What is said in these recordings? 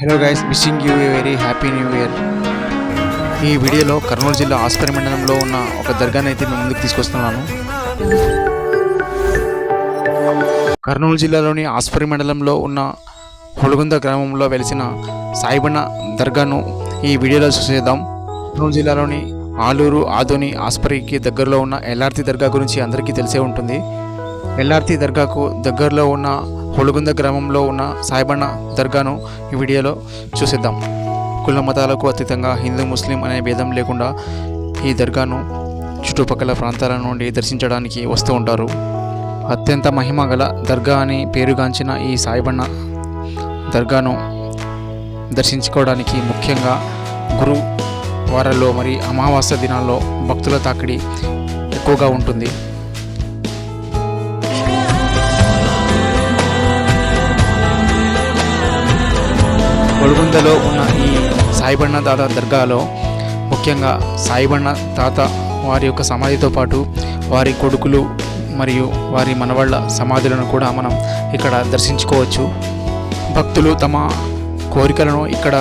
Hello guys wishing you a very happy new year ఈ వీడియోలో కర్నూలు జిల్లా ఆస్పరి మండలంలో ఉన్న ఒక దర్గాని అయితే మేము ముందుకు తీసుకొస్తున్నాను. కర్నూలు జిల్లాలోని ఆస్పరి మండలంలో ఉన్న హొలుగుంద గ్రామంలో వెలిసిన సాయిబన్న దర్గాను ఈ వీడియోలో చూసేద్దాం. కర్నూలు జిల్లాలోని ఆలూరు ఆదోని ఆస్పరికి దగ్గరలో ఉన్న ఎల్ఆర్తి దర్గా గురించి అందరికీ తెలిసే ఉంటుంది. ఎల్ఆర్తి దర్గాకు దగ్గరలో ఉన్న పొలుగుంద గ్రామంలో ఉన్న సాయిబన్న దర్గాను ఈ వీడియోలో చూసేద్దాం. కుల మతాలకు అతీతంగా హిందూ ముస్లిం అనే భేదం లేకుండా ఈ దర్గాను చుట్టుపక్కల ప్రాంతాల నుండి దర్శించడానికి వస్తూ ఉంటారు. అత్యంత మహిమ గల దర్గా అని పేరుగాంచిన ఈ సాయిబన్న దర్గాను దర్శించుకోవడానికి ముఖ్యంగా గురు వారాల్లో మరి అమావాస్య దినాల్లో భక్తుల తాకిడి ఎక్కువగా ఉంటుంది. ఒలుగుందలో ఉన్న ఈ సాయిబన్న తాత దర్గాలో ముఖ్యంగా సాయిబన్న తాత వారి యొక్క సమాధితో పాటు వారి కొడుకులు మరియు వారి మనవాళ్ళ సమాధులను కూడా మనం ఇక్కడ దర్శించుకోవచ్చు. భక్తులు తమ కోరికలను ఇక్కడ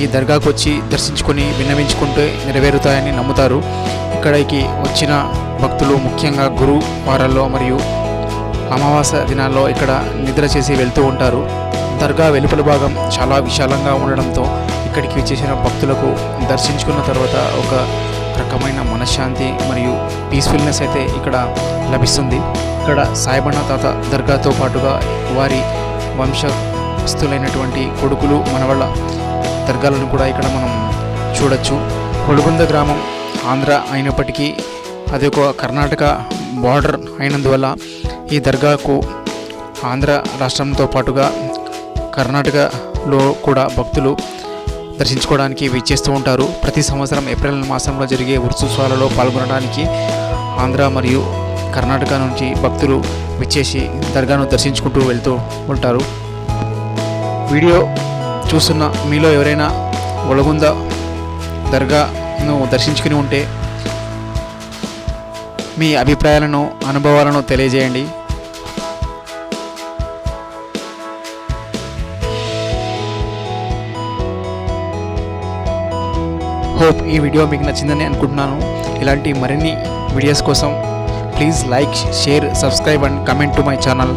ఈ దర్గాకు వచ్చి దర్శించుకొని విన్నవించుకుంటే నెరవేరుతాయని నమ్ముతారు. ఇక్కడికి వచ్చిన భక్తులు ముఖ్యంగా గురు వారాల్లో మరియు అమావాస్య దినాల్లో ఇక్కడ నిద్ర చేసి వెళ్తూ ఉంటారు. దర్గా వెలుపల భాగం చాలా విశాలంగా ఉండడంతో ఇక్కడికి వచ్చేసిన భక్తులకు దర్శించుకున్న తర్వాత ఒక రకమైన మనశ్శాంతి మరియు పీస్ఫుల్నెస్ అయితే ఇక్కడ లభిస్తుంది. ఇక్కడ సాయిబన్న తాత దర్గాతో పాటుగా వారి వంశస్థులైనటువంటి కొడుకులు మనవళ్ళ దర్గాలను కూడా ఇక్కడ మనం చూడొచ్చు. కొడుగుంద గ్రామం ఆంధ్ర అయినప్పటికీ అది ఒక కర్ణాటక బార్డర్ అయినందువల్ల ఈ దర్గాకు ఆంధ్ర రాష్ట్రంతో పాటుగా కర్ణాటకలో కూడా భక్తులు దర్శించుకోవడానికి విచ్చేస్తూ ఉంటారు. ప్రతి సంవత్సరం ఏప్రిల్ మాసంలో జరిగే ఉత్సవాలలో పాల్గొనడానికి ఆంధ్ర మరియు కర్ణాటక నుంచి భక్తులు విచ్చేసి దర్గాను దర్శించుకుంటూ వెళ్తూ ఉంటారు. వీడియో చూస్తున్న మీలో ఎవరైనా ఒలగుంద దర్గాను దర్శించుకుని ఉంటే మీ అభిప్రాయాలను అనుభవాలను తెలియజేయండి. హోప్ ఈ వీడియో మీకు నచ్చిందని అనుకుంటున్నాను. ఇలాంటి మరిన్ని వీడియోస్ కోసం please like share subscribe and comment to my channel.